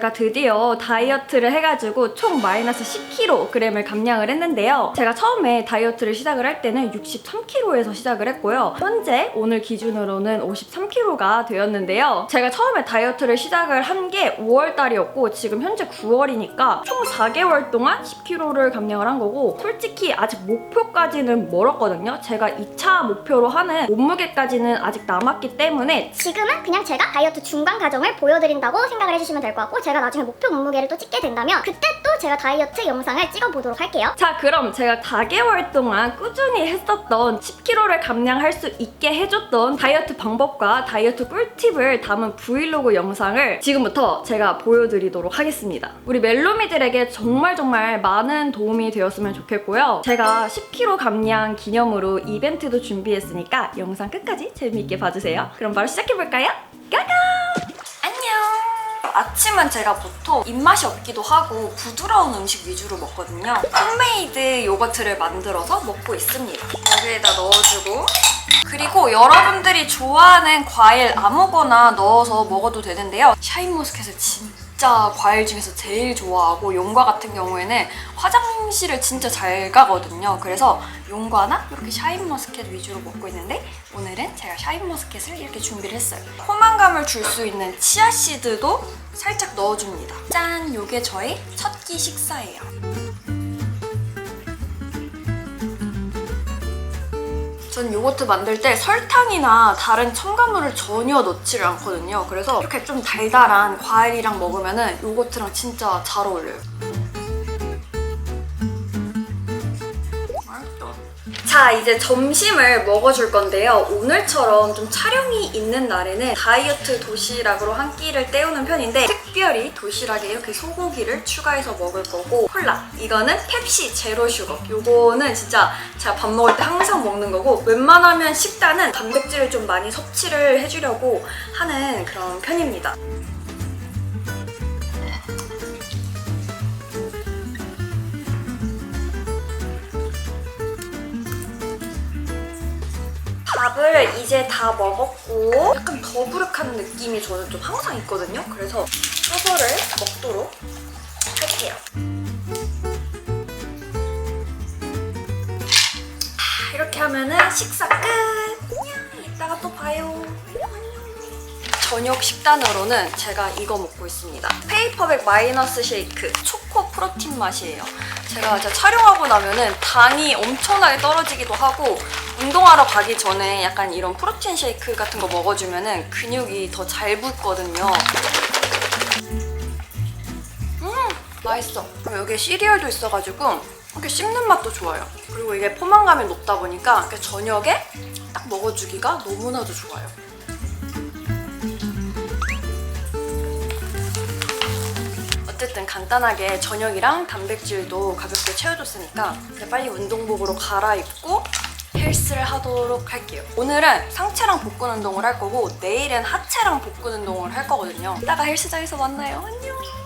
제가 드디어 다이어트를 해가지고 총 마이너스 10kg을 감량을 했는데요. 제가 처음에 다이어트를 시작을 할 때는 63kg에서 시작을 했고요. 현재 오늘 기준으로는 53kg가 되었는데요. 제가 처음에 다이어트를 시작을 한 게 5월달이었고 지금 현재 9월이니까 총 4개월 동안 10kg를 감량을 한 거고 솔직히 아직 목표까지는 멀었거든요. 제가 2차 목표로 하는 몸무게까지는 아직 남았기 때문에 지금은 그냥 제가 다이어트 중간 과정을 보여드린다고 생각을 해주시면 될 것 같고 제가 나중에 목표 몸무게를 또 찍게 된다면 그때 또 제가 다이어트 영상을 찍어보도록 할게요. 자 그럼 제가 4개월 동안 꾸준히 했었던 10kg를 감량할 수 있게 해줬던 다이어트 방법과 다이어트 꿀팁을 담은 브이로그 영상을 지금부터 제가 보여드리도록 하겠습니다. 우리 멜로미들에게 정말 정말 많은 도움이 되었으면 좋겠고요. 제가 10kg 감량 기념으로 이벤트도 준비했으니까 영상 끝까지 재미있게 봐주세요. 그럼 바로 시작해볼까요? 아침은 제가 보통 입맛이 없기도 하고 부드러운 음식 위주로 먹거든요. 홈메이드 요거트를 만들어서 먹고 있습니다. 여기에다 넣어주고 그리고 여러분들이 좋아하는 과일 아무거나 넣어서 먹어도 되는데요. 샤인머스켓을 진짜 과일 중에서 제일 좋아하고 용과 같은 경우에는 화장실을 진짜 잘 가거든요. 그래서 용과나 이렇게 샤인머스켓 위주로 먹고 있는데 오늘은 제가 샤인머스켓을 이렇게 준비를 했어요. 포만감을 줄 수 있는 치아씨드도 살짝 넣어줍니다. 짠! 요게 저의 첫 끼 식사예요. 전 요거트 만들 때 설탕이나 다른 첨가물을 전혀 넣지를 않거든요. 그래서 이렇게 좀 달달한 과일이랑 먹으면 요거트랑 진짜 잘 어울려요. 자, 이제 점심을 먹어줄 건데요. 오늘처럼 좀 촬영이 있는 날에는 다이어트 도시락으로 한 끼를 때우는 편인데 특별히 도시락에 이렇게 소고기를 추가해서 먹을 거고 콜라 이거는 펩시 제로 슈거 요거는 진짜 제가 밥 먹을 때 항상 먹는 거고 웬만하면 식단은 단백질을 좀 많이 섭취를 해주려고 하는 그런 편입니다. 밥을 이제 다 먹었고 약간 더부룩한 느낌이 저는 좀 항상 있거든요. 그래서 사서를 먹도록 할게요. 아, 이렇게 하면은 식사 끝. 안녕. 이따가 또 봐요. 저녁 식단으로는 제가 이거 먹고 있습니다. 페이퍼백 마이너스 쉐이크 초코 프로틴 맛이에요. 제가 진짜 촬영하고 나면은 당이 엄청나게 떨어지기도 하고 운동하러 가기 전에 약간 이런 프로틴 쉐이크 같은 거 먹어주면은 근육이 더 잘 붙거든요. 음 맛있어. 여기에 시리얼도 있어가지고 이렇게 씹는 맛도 좋아요. 그리고 이게 포만감이 높다 보니까 저녁에 딱 먹어주기가 너무나도 좋아요. 어쨌든 간단하게 저녁이랑 단백질도 가볍게 채워줬으니까 빨리 운동복으로 갈아입고 헬스를 하도록 할게요. 오늘은 상체랑 복근 운동을 할 거고 내일은 하체랑 복근 운동을 할 거거든요. 이따가 헬스장에서 만나요. 안녕.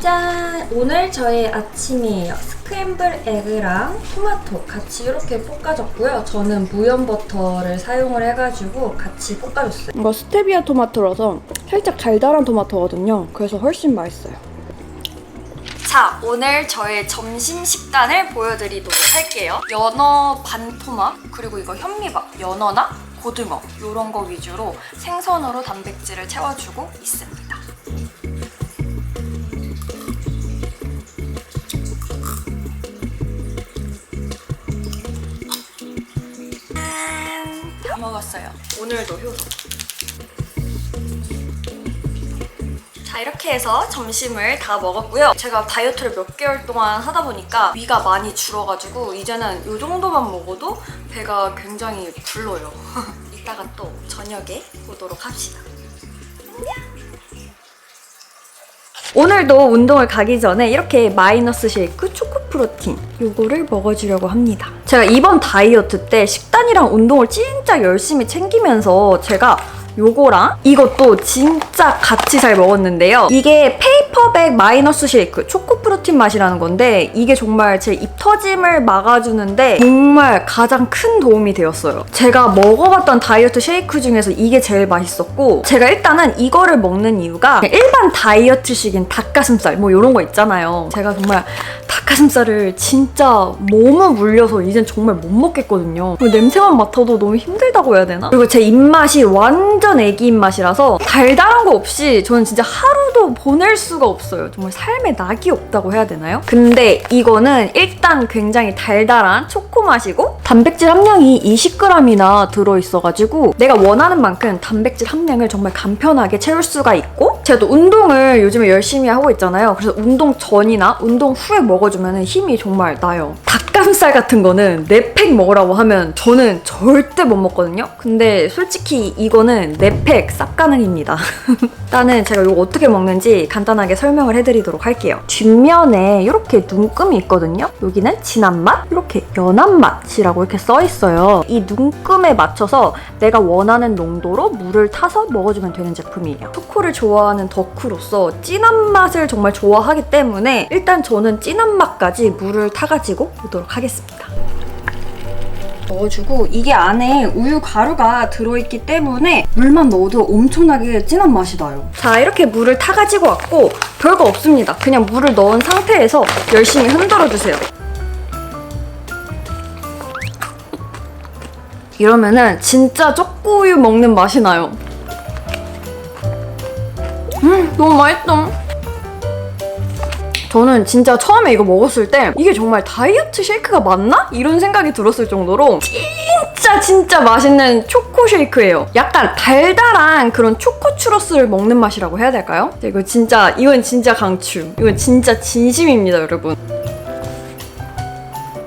짠! 오늘 저의 아침이에요. 스크램블 에그랑 토마토 같이 이렇게 볶아줬고요. 저는 무염 버터를 사용을 해가지고 같이 볶아줬어요. 이거 스테비아 토마토라서 살짝 달달한 토마토거든요. 그래서 훨씬 맛있어요. 자, 오늘 저의 점심 식단을 보여드리도록 할게요. 연어 반토막, 그리고 이거 현미밥, 연어나 고등어 이런 거 위주로 생선으로 단백질을 채워주고 있습니다. 먹었어요. 오늘도 효소. 자 이렇게 해서 점심을 다 먹었고요. 제가 다이어트를 몇 개월 동안 하다 보니까 위가 많이 줄어가지고 이제는 이 정도만 먹어도 배가 굉장히 불러요. 이따가 또 저녁에 보도록 합시다. 오늘도 운동을 가기 전에 이렇게 마이너스 쉐이크 초코 프로틴 요거를 먹어주려고 합니다. 제가 이번 다이어트 때 식단이랑 운동을 진짜 열심히 챙기면서 제가 요거랑 이것도 진짜 같이 잘 먹었는데요. 이게 페이퍼백 마이너스 쉐이크 초코 프로틴 맛이라는 건데 이게 정말 제 입 터짐을 막아주는데 정말 가장 큰 도움이 되었어요. 제가 먹어봤던 다이어트 쉐이크 중에서 이게 제일 맛있었고 제가 일단은 이거를 먹는 이유가 일반 다이어트식인 닭가슴살 뭐 이런 거 있잖아요. 제가 정말 닭가슴살을 진짜 너무 물려서 이젠 정말 못 먹겠거든요. 그리고 냄새만 맡아도 너무 힘들다고 해야 되나? 그리고 제 입맛이 완전 애기 입맛이라서 달달한 거 없이 저는 진짜 하루도 보낼 수가 없어요. 정말 삶에 낙이 없다고 해야 되나요? 근데 이거는 일단 굉장히 달달한 초코 맛이고 단백질 함량이 20g이나 들어있어가지고 내가 원하는 만큼 단백질 함량을 정말 간편하게 채울 수가 있고 제가 또 운동을 요즘에 열심히 하고 있잖아요. 그래서 운동 전이나 운동 후에 먹어주면 힘이 정말 나요. 닭 가슴살 같은 거는 네팩 먹으라고 하면 저는 절대 못 먹거든요. 근데 솔직히 이거는 네팩쌉 가능입니다. 일단은 제가 이거 어떻게 먹는지 간단하게 설명을 해드리도록 할게요. 뒷면에 이렇게 눈금이 있거든요. 여기는 진한 맛, 이렇게 연한 맛이라고 이렇게 써 있어요. 이 눈금에 맞춰서 내가 원하는 농도로 물을 타서 먹어주면 되는 제품이에요. 초코를 좋아하는 덕후로서 진한 맛을 정말 좋아하기 때문에 일단 저는 진한 맛까지 물을 타가지고 오도록 하겠습니다. 넣어주고 이게 안에 우유 가루가 들어있기 때문에 물만 넣어도 엄청나게 진한 맛이 나요. 자 이렇게 물을 타가지고 왔고 별거 없습니다. 그냥 물을 넣은 상태에서 열심히 흔들어 주세요. 이러면은 진짜 초코우유 먹는 맛이 나요. 음 너무 맛있다. 저는 진짜 처음에 이거 먹었을 때 이게 정말 다이어트 쉐이크가 맞나? 이런 생각이 들었을 정도로 진짜 진짜 맛있는 초코 쉐이크예요. 약간 달달한 그런 초코 추러스를 먹는 맛이라고 해야 될까요? 이거 진짜 이건 진짜 강추. 이건 진짜 진심입니다, 여러분.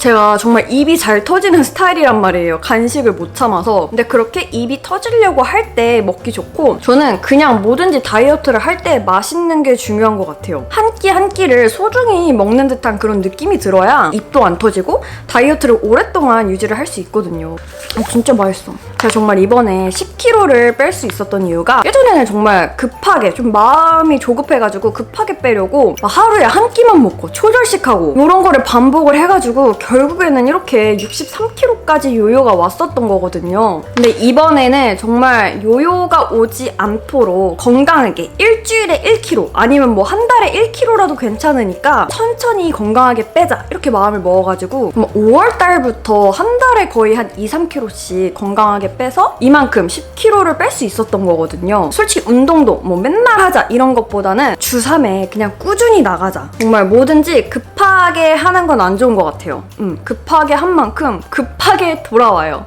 제가 정말 입이 잘 터지는 스타일이란 말이에요. 간식을 못 참아서. 근데 그렇게 입이 터지려고 할 때 먹기 좋고, 저는 그냥 뭐든지 다이어트를 할 때 맛있는 게 중요한 것 같아요. 한 끼 한 끼를 소중히 먹는 듯한 그런 느낌이 들어야 입도 안 터지고 다이어트를 오랫동안 유지를 할 수 있거든요. 아, 진짜 맛있어. 제가 정말 이번에 10kg를 뺄 수 있었던 이유가 예전에는 정말 급하게 좀 마음이 조급해가지고 급하게 빼려고 막 하루에 한 끼만 먹고 초절식하고 이런 거를 반복을 해가지고 결국에는 이렇게 63kg까지 요요가 왔었던 거거든요. 근데 이번에는 정말 요요가 오지 않도록 건강하게 일주일에 1kg 아니면 뭐 한 달에 1kg라도 괜찮으니까 천천히 건강하게 빼자 이렇게 마음을 먹어가지고 5월 달부터 한 달에 거의 한 2, 3kg씩 건강하게 빼서 이만큼 10kg를 뺄 수 있었던 거거든요. 솔직히 운동도 뭐 맨날 하자 이런 것보다는 주 3회 그냥 꾸준히 나가자. 정말 뭐든지 급하게 하는 건 안 좋은 것 같아요. 음, 급하게 한 만큼 급하게 돌아와요.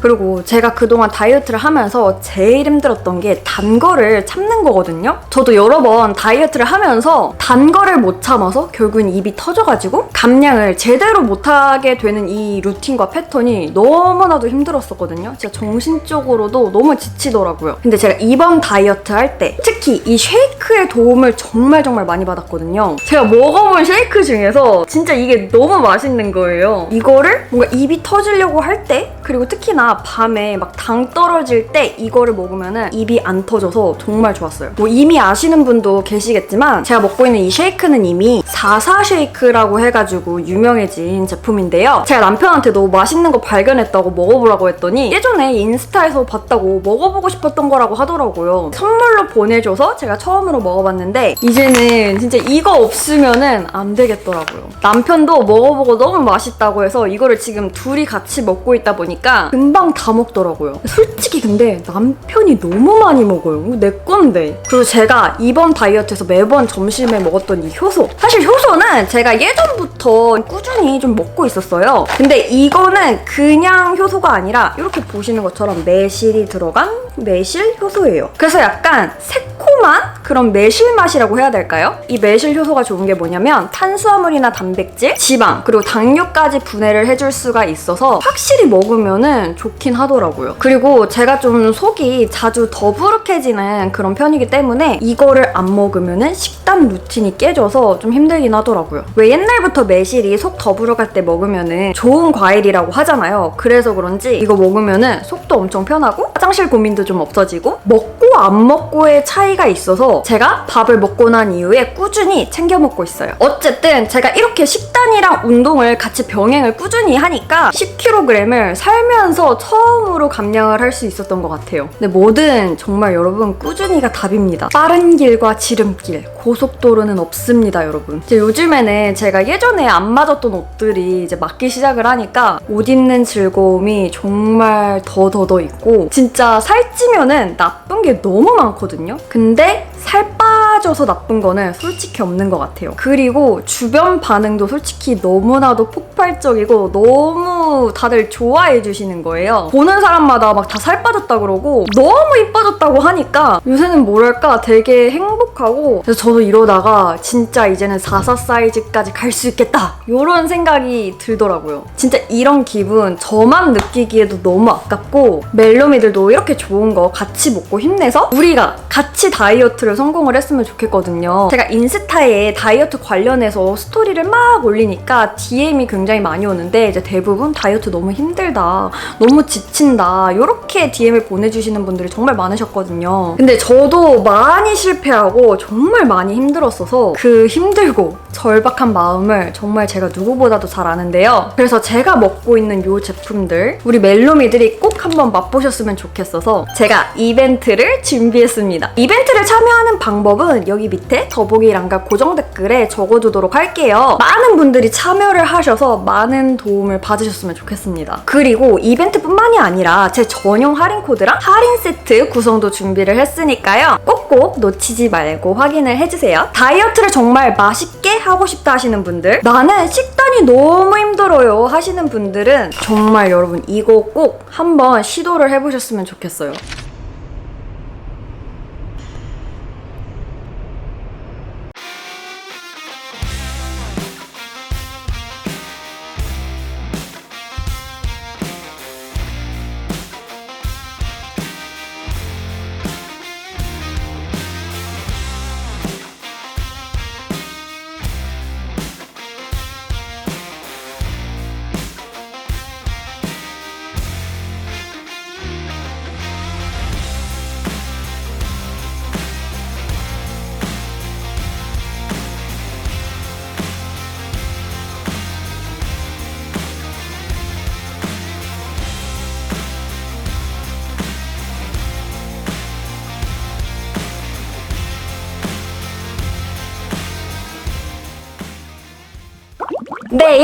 그리고 제가 그동안 다이어트를 하면서 제일 힘들었던 게 단 거를 참는 거거든요. 저도 여러 번 다이어트를 하면서 단 거를 못 참아서 결국엔 입이 터져가지고 감량을 제대로 못하게 되는 이 루틴과 패턴이 너무나도 힘들었었거든요. 진짜 정신적으로도 너무 지치더라고요. 근데 제가 이번 다이어트 할 때 특히 이 쉐이크의 도움을 정말 정말 많이 받았거든요. 제가 먹어본 쉐이크 중에서 진짜 이게 너무 맛있는 거예요. 이거를 뭔가 입이 터지려고 할 때, 그리고 특히나 밤에 막 당 떨어질 때 이거를 먹으면은 입이 안 터져서 정말 좋았어요. 뭐 이미 아시는 분도 계시겠지만 제가 먹고 있는 이 쉐이크는 이미 44 쉐이크라고 해가지고 유명해진 제품인데요. 제가 남편한테 너무 맛있는 거 발견했다고 먹어보라고 했더니 예전에 인스타에서 봤다고 먹어보고 싶었던 거라고 하더라고요. 선물로 보내줘서 제가 처음으로 먹어봤는데 이제는 진짜 이거 없으면은 안 되겠더라고요. 남편도 먹어보고 너무 맛있다고 해서 이거를 지금 둘이 같이 먹고 있다 보니 까 금방 다 먹더라고요. 솔직히 근데 남편이 너무 많이 먹어요. 내 건데. 그리고 제가 이번 다이어트에서 매번 점심에 먹었던 이 효소. 사실 효소는 제가 예전부터 꾸준히 좀 먹고 있었어요. 근데 이거는 그냥 효소가 아니라 이렇게 보시는 것처럼 매실이 들어간 매실 효소예요. 그래서 약간 새콤한 그런 매실 맛이라고 해야 될까요? 이 매실 효소가 좋은 게 뭐냐면 탄수화물이나 단백질, 지방, 그리고 당뇨까지 분해를 해줄 수가 있어서 확실히 먹으면은 좋긴 하더라고요. 그리고 제가 좀 속이 자주 더부룩해지는 그런 편이기 때문에 이거를 안 먹으면은 식단 루틴이 깨져서 좀 힘들긴 하더라고요. 왜 옛날부터 매실이 속 더부룩할 때 먹으면은 좋은 과일이라고 하잖아요. 그래서 그런지 이거 먹으면은 속도 엄청 편하고 화장실 고민도 좀 없어지고 먹고 안 먹고의 차이가 있어서 제가 밥을 먹고 난 이후에 꾸준히 챙겨 먹고 있어요. 어쨌든 제가 이렇게 식단이랑 운동을 같이 병행을 꾸준히 하니까 10kg을 살면서 처음으로 감량을 할 수 있었던 것 같아요. 근데 뭐든 정말 여러분 꾸준히가 답입니다. 빠른 길과 지름길, 고속도로는 없습니다, 여러분. 이제 요즘에는 제가 예전에 안 맞았던 옷들이 이제 맞기 시작을 하니까 옷 입는 즐거움이 정말 더더더 있고 진짜 살찌면은 나쁜 게 너무 많거든요. 근데 살 빠 져서 나쁜 거는 솔직히 없는 것 같아요. 그리고 주변 반응도 솔직히 너무나도 폭발적이고 너무 다들 좋아해 주시는 거예요. 보는 사람마다 막 다 살 빠졌다 그러고 너무 이뻐졌다고 하니까 요새는 뭐랄까 되게 행복하고 그래서 저도 이러다가 진짜 이제는 44 사이즈까지 갈 수 있겠다 이런 생각이 들더라고요. 진짜 이런 기분 저만 느끼기에도 너무 아깝고 멜로미들도 이렇게 좋은 거 같이 먹고 힘내서 우리가 같이 다이어트를 성공을 했으면 좋겠 거든요. 제가 인스타에 다이어트 관련해서 스토리를 막 올리니까 DM이 굉장히 많이 오는데 이제 대부분 다이어트 너무 힘들다, 너무 지친다 이렇게 DM을 보내주시는 분들이 정말 많으셨거든요. 근데 저도 많이 실패하고 정말 많이 힘들었어서 그 힘들고 절박한 마음을 정말 제가 누구보다도 잘 아는데요. 그래서 제가 먹고 있는 이 제품들 우리 멜로미들이 꼭 한번 맛보셨으면 좋겠어서 제가 이벤트를 준비했습니다. 이벤트를 참여하는 방법은 여기 밑에 더보기란과 고정 댓글에 적어두도록 할게요. 많은 분들이 참여를 하셔서 많은 도움을 받으셨으면 좋겠습니다. 그리고 이벤트뿐만이 아니라 제 전용 할인 코드랑 할인 세트 구성도 준비를 했으니까요. 꼭꼭 놓치지 말고 확인을 해주세요. 다이어트를 정말 맛있게 하고 싶다 하시는 분들, 나는 식단이 너무 힘들어요 하시는 분들은 정말 여러분 이거 꼭 한번 시도를 해보셨으면 좋겠어요.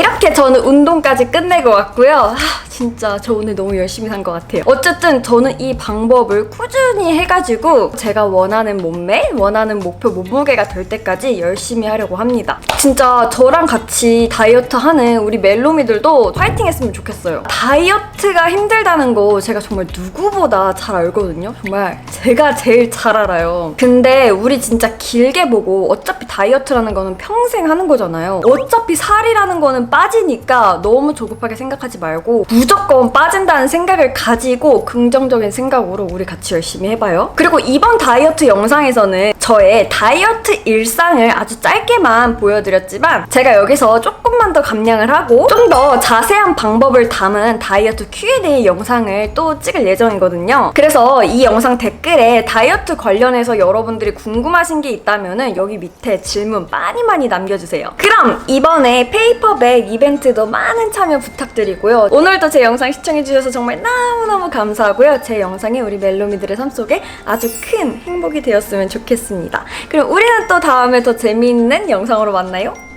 이렇게 저는 운동까지 끝내고 왔고요. 아, 진짜 저 오늘 너무 열심히 산 것 같아요. 어쨌든 저는 이 방법을 꾸준히 해가지고 제가 원하는 몸매, 원하는 목표 몸무게가 될 때까지 열심히 하려고 합니다. 진짜 저랑 같이 다이어트 하는 우리 멜로미들도 파이팅 했으면 좋겠어요. 다이어트가 힘들다는 거 제가 정말 누구보다 잘 알거든요. 정말 제가 제일 잘 알아요. 근데 우리 진짜 길게 보고 어차피 다이어트라는 거는 평생 하는 거잖아요. 어차피 살이라는 거는 빠지니까 너무 조급하게 생각하지 말고 무조건 무조건 빠진다는 생각을 가지고 긍정적인 생각으로 우리 같이 열심히 해봐요. 그리고 이번 다이어트 영상에서는 저의 다이어트 일상을 아주 짧게만 보여드렸지만 제가 여기서 조금만 더 감량을 하고 좀 더 자세한 방법을 담은 다이어트 Q&A 영상을 또 찍을 예정이거든요. 그래서 이 영상 댓글에 다이어트 관련해서 여러분들이 궁금하신 게 있다면 여기 밑에 질문 많이 많이 남겨주세요. 그럼 이번에 페이퍼백 이벤트도 많은 참여 부탁드리고요. 오늘도 제 영상 시청해주셔서 정말 너무너무 감사하고요. 제 영상이 우리 멜로미들의 삶 속에 아주 큰 행복이 되었으면 좋겠습니다. 그럼 우리는 또 다음에 더 재미있는 영상으로 만나요.